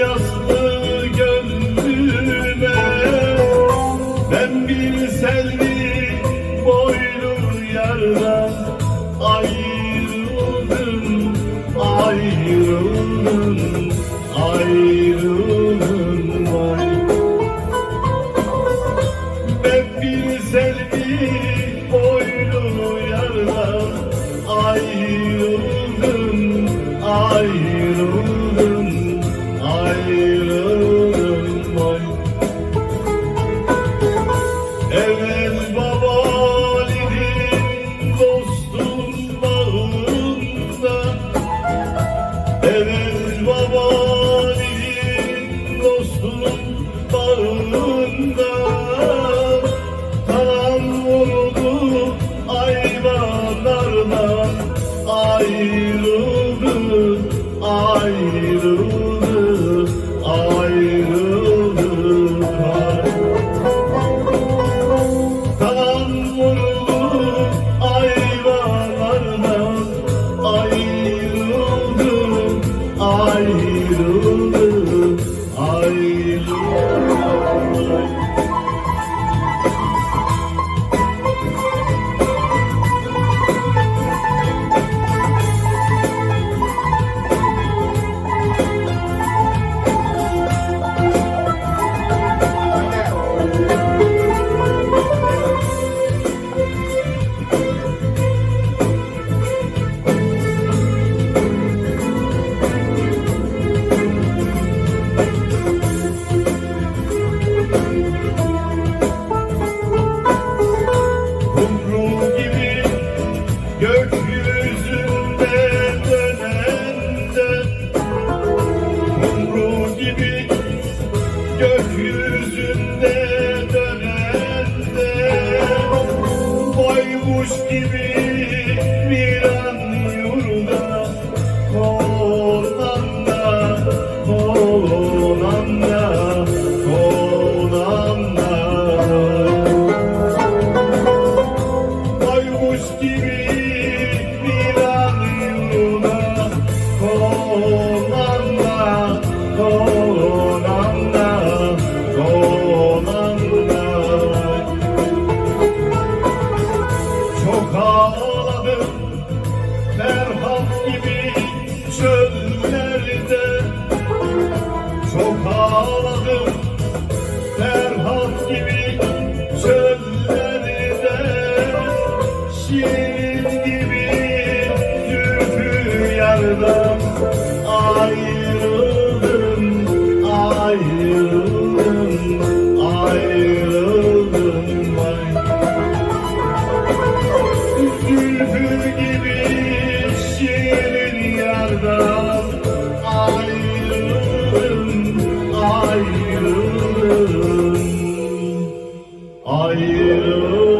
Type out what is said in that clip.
Yaslı gönlüme. Ben bir selvi boylu yardan ayrıldım Ayrıldım, ayrıldım. Vay Ben bir selvi boylu yardan ayrıldım, ayrıldım, vurdu ayvalardan Ayrıldı, ayrıldı, gökyüzünde dönende Baykuş gibi Ferhat gibi çöllerde. Çok ağladım Ferhat gibi çöllerde. Şirin gibi zülfü yardan Ayrıldım, Oh.